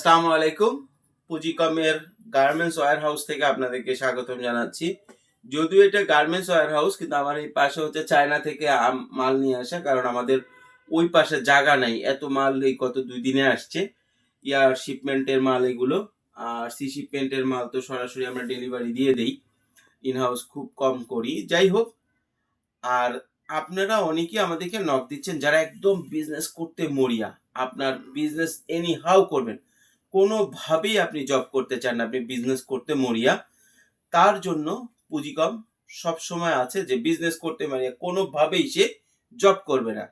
আসসালামু আলাইকুম। পুঁজিকমের garments wire house থেকে আপনাদেরকে স্বাগতম জানাচ্ছি। যদিও এটা গার্মেন্টস ওয়্যার হাউস কিন্তু আমার এই পাশে হচ্ছে চায়না থেকে মাল নিয়ে আসা, কারণ আমাদের ওই পাশে জায়গা নাই। এত মাল এই গত দুই দিনে আসছে। ইয়ার শিপমেন্টের মাল এগুলো। আর সি শিপমেন্টের মাল তো সরাসরি আমরা ডেলিভারি দিয়ে দেই। ইন হাউস খুব কম করি। যাই হোক, আর আপনারা অনেকেই আমাদেরকে নক দিচ্ছেন, যারা একদম বিজনেস করতে মরিয়া। আপনার বিজনেস এনি হাউ করবেন। কোনোভাবেই আপনি জব করতে চান না, আপনি বিজনেস করতে মরিয়া, তার জন্য পুঁজিকম সব সময় আছে যে বিজনেস করতে মরিয়া কোনোভাবেই সে জব করবে না।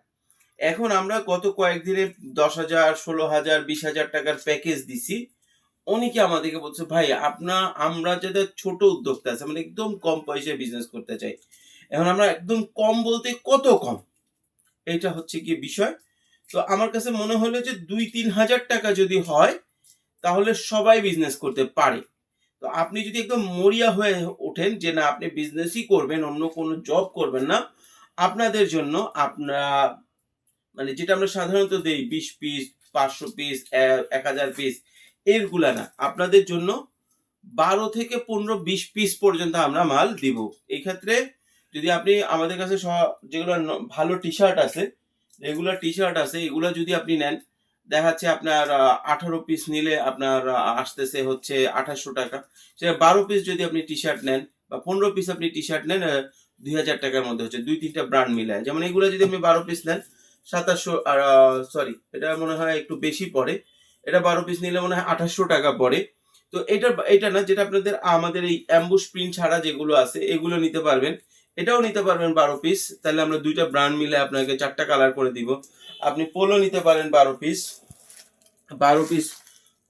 এখন আমরা গত কয়েকদিনে দশ হাজার, ষোলো হাজার, বিশ হাজার টাকার প্যাকেজ দিছি। অনেকে আমাদেরকে বলছে, ভাই, আপনা, আমরা যাদের ছোট উদ্যোক্তা আছে আমরা একদম কম পয়সায় বিজনেস করতে চাই, এখন আমরা একদম কম বলতে কত কম? এটা হচ্ছে কি বিষয়। তো আমার কাছে মনে হলো যে দুই, তিন হাজার টাকা যদি হয় তাহলে সবাই বিজনেস করতে পারে। তো আপনি যদি একদম মরিয়া হয়ে ওঠেন যে না, আপনি বিজনেসই করবেন, অন্য কোনো জব করবেন না, আপনাদের জন্য আপনারা মানে যেটা আমরা সাধারণত দেই, বিশ পিস পাঁচশো পিস এক হাজার পিস এরগুলা না। আপনাদের জন্য বারো থেকে পনেরো, বিশ পিস পর্যন্ত আমরা মাল দিব। এই ক্ষেত্রে যদি আপনি আমাদের কাছে যেগুলো ভালো টি শার্ট আছে রেগুলার টি শার্ট আছে, এগুলো যদি আপনি নেন দেখাচ্ছে আপনার আঠারো পিস নিলে আপনার আসতেছে হচ্ছে আঠাশশো টাকা। সেটা বারো পিস যদি আপনি টি শার্ট নেন বা পনেরো পিস আপনি টি শার্ট নেন দুই হাজার টাকার মধ্যে হচ্ছে দুই তিনটা ব্র্যান্ড মিলায়। যেমন এগুলো যদি আপনি বারো পিস নেন, সাতাশশো, আর সরি এটা মনে হয় একটু বেশি পড়ে। এটা বারো পিস নিলে মনে হয় আঠাশশো টাকা পড়ে। তো এটা এটা না, যেটা আপনাদের আমাদের এই অ্যাম্বুশ প্রিন্ট ছাড়া যেগুলো আছে, এগুলো নিতে পারবেন। এটাও নিতে পারবেন বারো পিস তাহলে আমরা দুইটা ব্র্যান্ড মিলে আপনাকে চারটা কালার করে দিব। আপনি পোলো নিতে পারেন বারো পিস বারো পিস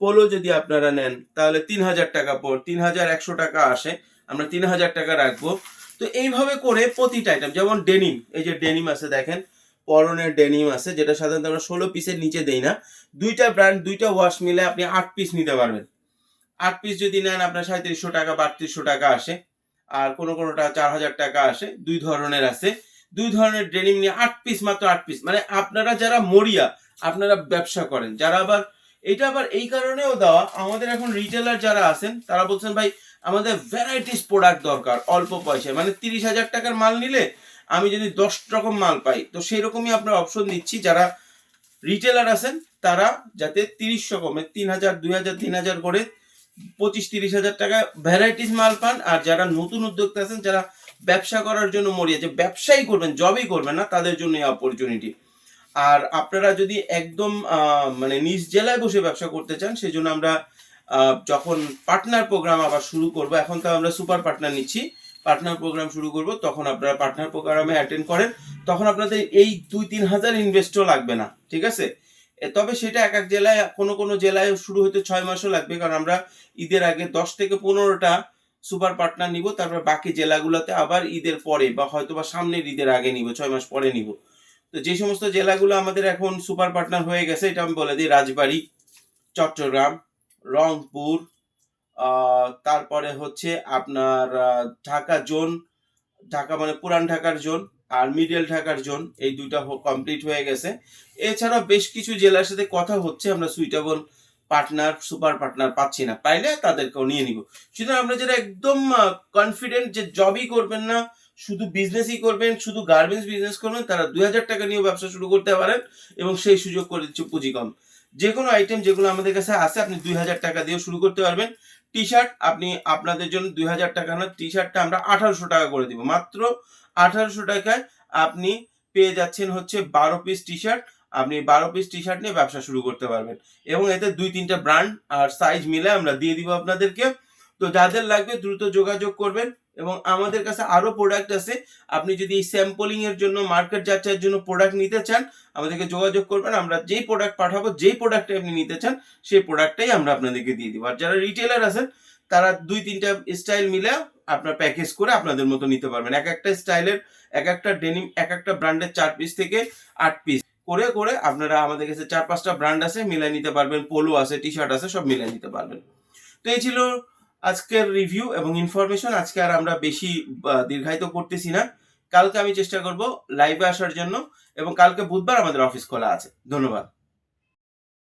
পোলো যদি আপনারা নেন, তাহলে তিন হাজার টাকা পর, তিন হাজার একশো টাকা আসে। আমরা তিন হাজার টাকা রাখব। তো এইভাবে করে প্রতিটা আইটেম যেমন ডেনিম এই যে ডেনিম আছে দেখেন, পরনের ডেনিম আছে, যেটা সাধারণত আমরা ষোলো পিসের নিচে দেই না। দুইটা ব্র্যান্ড দুইটা ওয়াশ মিলে আপনি আট পিস নিতে পারবেন। আট পিস যদি নেন, আপনার সাঁত্রিশশো টাকা, বাত্রিশশো টাকা আসে। আর কোনো কোনোটা চার হাজার টাকা আসে, দুই ধরনের আছে দুই ধরনের ডেনিম নিয়ে আট পিস মাত্র আট পিস মানে আপনারা যারা মরিয়া, আপনারা ব্যবসা করেন। যারা আবার, এটা আবার এই কারণেও দেওয়া, আমাদের এখন রিটেলার যারা আছেন, তারা বলছেন, ভাই, আমাদের ভ্যারাইটিস প্রোডাক্ট দরকার, অল্প পয়সায়। মানে তিরিশ হাজার টাকার মাল নিলে আমি যদি দশ রকম মাল পাই, তো সেই রকমই আপনার অপশন দিচ্ছি। যারা রিটেলার আছেন, তারা যাতে তিরিশ রকমের, তিন হাজার, দুই হাজার, তিন হাজার করে পঁচিশ তিরিশ হাজার টাকা ভ্যারাইটিস মাল পান আর যারা নতুন উদ্যোক্তা আছেন যারা ব্যবসা করার জন্য মরিয়া যে ব্যবসাই করবেন জবই করবেন না তাদের জন্য এই অপরচুনিটি আর আপনারা যদি একদম মানে নিজ জেলায় বসে ব্যবসা করতে চান সেজন্য আমরা আহ, যখন পার্টনার প্রোগ্রাম আবার শুরু করব এখন তো আমরা সুপার পার্টনার নিচ্ছি পার্টনার প্রোগ্রাম শুরু করব তখন আপনারা পার্টনার প্রোগ্রামে অ্যাটেন্ড করেন তখন আপনাদের এই দুই তিন হাজার ইনভেস্টও লাগবে না ঠিক আছে? তবে সেটা এক এক জেলায়, কোনো কোনো জেলায় শুরু হতে ছয় মাসও লাগবে, কারণ আমরা ঈদের আগে দশ থেকে পনেরোটা সুপার পার্টনার নিব, তারপর বাকি জেলাগুলোতে আবার ঈদের পরে বা হয়তো বা সামনের ঈদের আগে নিব, ছয় মাস পরে নিব। তো যে সমস্ত জেলাগুলো আমাদের এখন সুপার পার্টনার হয়ে গেছে, এটা আমি বলে দিই, রাজবাড়ি, চট্টগ্রাম, রংপুর তারপরে হচ্ছে আপনার ঢাকা জোন, ঢাকা মানে পুরান ঢাকার জোন আর মিডল ঢাকার জোন এই দুইটা কমপ্লিট হয়ে গেছে। এছাড়া বেশ কিছু জেলার সাথে কথা হচ্ছে, আমরা সুইটেবল পার্টনার সুপার পার্টনার পাচ্ছি না, পাইলে তাদেরকেও নিয়ে নিব। সুতরাং আমরা যারা একদম কনফিডেন্ট যে জবই করবেন না, শুধু বিজনেসই করবেন, শুধু গার্মেন্টস বিজনেস করবেন, তারা দুই হাজার টাকা নিয়েও ব্যবসা শুরু করতে পারেন এবং সেই সুযোগ করে দিচ্ছে পুঁজি কম যে কোনো আইটেম যেগুলো আমাদের কাছে আছে, আপনি দুই হাজার টাকা দিয়েও শুরু করতে পারবেন। টি শার্ট আপনি আপনাদের জন্য দুই হাজার টাকা না টি শার্টটা আমরা আঠারোশো টাকা করে দিব। মাত্র আঠারোশো টাকায় আপনি পেয়ে যাচ্ছেন হচ্ছে বারো পিস টি শার্ট আপনি বারো পিস টি শার্ট নিয়ে ব্যবসা শুরু করতে পারবেন। এবং এতে দুই তিনটা ব্র্যান্ড আর সাইজ মিলে আমরা দিয়ে দিব আপনাদেরকে। তো যাদের লাগবে দ্রুত যোগাযোগ করবেন। এবং আমাদের কাছে আরও প্রোডাক্ট আছে। আপনি যদি স্যাম্পলিং এর জন্য মার্কেট যাচাইয়ের জন্য প্রোডাক্ট নিতে চান, আমাদেরকে যোগাযোগ করবেন। আমরা যেই প্রোডাক্ট পাঠাবো, যেই প্রোডাক্টটা আপনি নিতে চান, সেই প্রোডাক্টটাই আমরা আপনাদেরকে দিয়ে দিব। আর যারা রিটেলার আছেন, তারা দুই তিনটা স্টাইল মিলে আপনার প্যাকেজ করে আপনাদের মতো নিতে পারবেন। এক একটা স্টাইলের এক একটা ডেনিম এক একটা ব্র্যান্ডের চার পিস থেকে আট পিস করে করে আপনারা আমাদের কাছে চার পাঁচটা ব্র্যান্ড আছে, মিলাই নিতে পারবেন। পোলো আছে টি শার্ট আছে, সব মিলাই নিতে পারবেন। তো এই ছিল আজকের রিভিউ এবং ইনফরমেশন আজকে আর আমরা বেশি দীর্ঘায়িত করতেছি না। কালকে আমি চেষ্টা করব লাইভে আসার জন্য এবং কালকে বুধবার আমাদের অফিস খোলা আছে। ধন্যবাদ।